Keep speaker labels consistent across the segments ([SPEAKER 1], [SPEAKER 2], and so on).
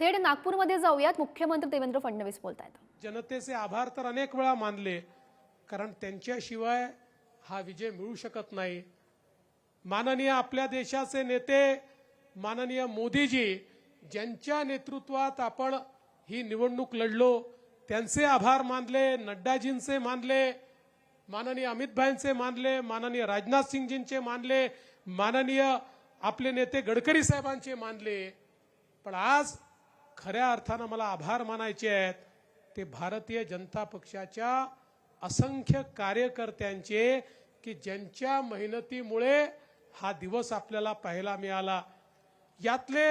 [SPEAKER 1] थेट नागपूरमध्ये जाऊयात. मुख्यमंत्री देवेंद्र फडणवीस बोलत आहेत
[SPEAKER 2] जनतेचे आभार तर अनेक वेळा मानले कारण त्यांच्याशिवाय हा विजय मिळू शकत नाही. माननीय आपल्या देशाचे नेते माननीय मोदीजी ज्यांच्या नेतृत्वात आपण ही निवडणूक लढलो त्यांचे आभार मानले नड्डाजींचे मानले माननीय अमितभाईंचे मानले माननीय राजनाथ सिंगजींचे मानले माननीय आपले नेते गडकरी साहेबांचे मानले. पण आज खऱ्या अर्थानं मला आभार मानायचे आहेत ते भारतीय जनता पक्षाच्या असंख्य कार्यकर्त्यांचे की ज्यांच्या मेहनतीमुळे हा दिवस आपल्याला पाहायला मिळाला. यातले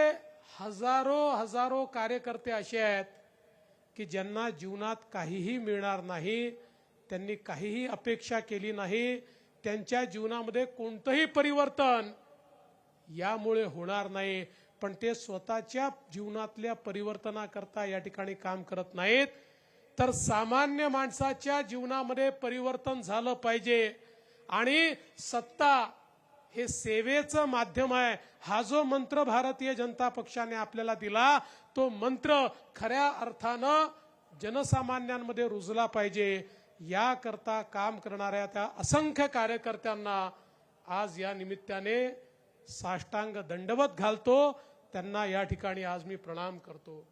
[SPEAKER 2] हजारो हजारो कार्यकर्ते असे आहेत की ज्यांना जीवनात काहीही मिळणार नाही त्यांनी काहीही अपेक्षा केली नाही त्यांच्या जीवनामध्ये कोणतंही परिवर्तन यामुळे होणार नाही. पण ते स्वतःच्या जीवनातल्या परिवर्तनाकरता या ठिकाणी काम करत नाहीत. तर सामान्य माणसाच्या जीवनामध्ये परिवर्तन झालं पाहिजे. आणि सत्ता हे सेवेचं माध्यम आहे. हा जो मंत्र भारतीय जनता पक्षाने आपल्याला दिला तो मंत्र खऱ्या अर्थानं जनसामान्यांमध्ये रुजला पाहिजे. याकरता काम करणाऱ्या त्या असंख्य कार्यकर्त्यांना आज या निमित्ताने साष्टांग दंडवत घालतो त्यांना या ठिकाणी आज मी प्रणाम करतो.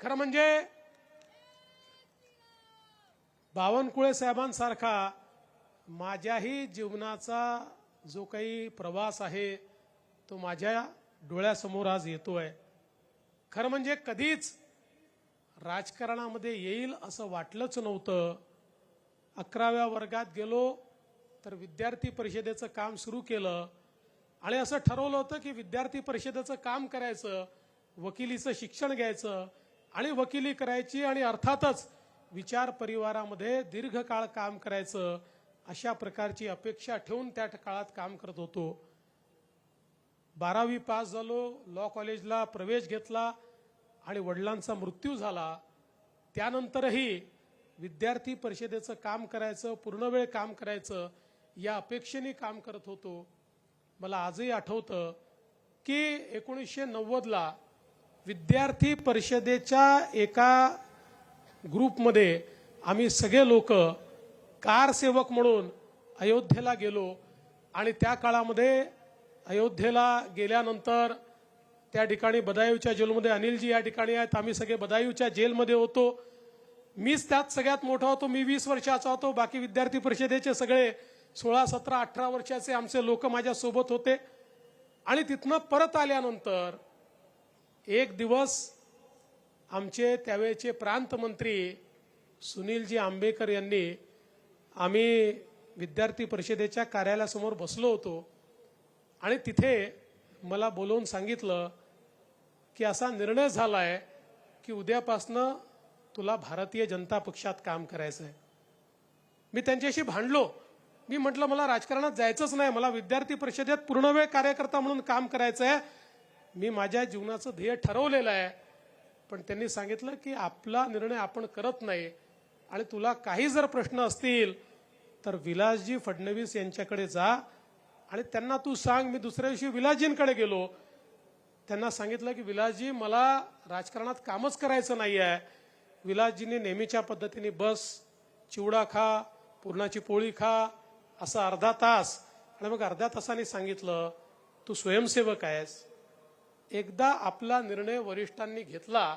[SPEAKER 2] खरं म्हणजे बावनकुळे साहेबांसारखा माझ्याही जीवनाचा जो काही प्रवास आहे तो माझ्या डोळ्यासमोर आज येतोय. खरं म्हणजे कधीच राजकारणामध्ये येईल असं वाटलंच नव्हतं. अकराव्या वर्गात गेलो तर विद्यार्थी परिषदेचं काम सुरू केलं. आणि असं ठरवलं होतं की विद्यार्थी परिषदेचं काम करायचं वकिलीचं शिक्षण घ्यायचं आणि वकिली करायची आणि अर्थातच विचार परिवारामध्ये दीर्घकाळ काम करायचं अशा प्रकारची अपेक्षा ठेवून त्या काळात काम करत होतो. बारावी पास झालो लॉ कॉलेजला प्रवेश घेतला आणि वडिलांचा मृत्यू झाला. त्यानंतरही विद्यार्थी परिषदेचं काम करायचं पूर्ण वेळ काम करायचं या अपेक्षेने काम करत होतो. मला आजही आठवतं की एकोणीसशे नव्वदला विद्यार्थी परिषदेच्या एका ग्रुपमध्ये आम्ही सगळे लोक कारसेवक म्हणून अयोध्येला गेलो. आणि त्या काळामध्ये अयोध्येला गेल्यानंतर त्या ठिकाणी बदायूच्या जेलमध्ये अनिलजी या ठिकाणी आहेत आम्ही सगळे बदायूच्या जेलमध्ये होतो. मीच त्यात सगळ्यात मोठा होतो मी वीस वर्षाचा होतो बाकी विद्यार्थी परिषदेचे सगळे सोळा सतरा अठरा वर्षाचे आमचे लोक माझ्यासोबत होते. आणि तिथनं परत आल्यानंतर एक दिवस आमचे त्यावेळेचे प्रांतमंत्री सुनीलजी आंबेकर यांनी आम्ही विद्यार्थी परिषदेच्या कार्यालयासमोर बसलो होतो. आणि तिथे मला बोलवून सांगितलं की असा निर्णय झाला आहे की उद्यापासनं तुला भारतीय जनता पक्षात काम करायचं आहे मी त्यांच्याशी भांडलो. मी म्हटलं मला राजकारणात जायचंच नाही. मला विद्यार्थी परिषदेत पूर्णवेळ कार्यकर्ता म्हणून काम करायचं आहे मी माझ्या जीवनाचं ध्येय ठरवलेलं आहे. पण त्यांनी सांगितलं की आपला निर्णय आपण करत नाही. आणि तुला काही जर प्रश्न असतील तर विलासजी फडणवीस यांच्याकडे जा. आणि त्यांना तू सांग मी दुसऱ्या दिवशी विलासजींकडे गेलो. त्यांना सांगितलं की विलासजी मला राजकारणात कामच करायचं नाही आहे विलासजींनी नेहमीच्या पद्धतीने बस चिवडा खा पुरणाची पोळी खा असं अर्धा तास. आणि मग अर्ध्या तासाने सांगितलं तू स्वयंसेवक आहेस. एकदा आपला निर्णय वरिष्ठांनी घेतला.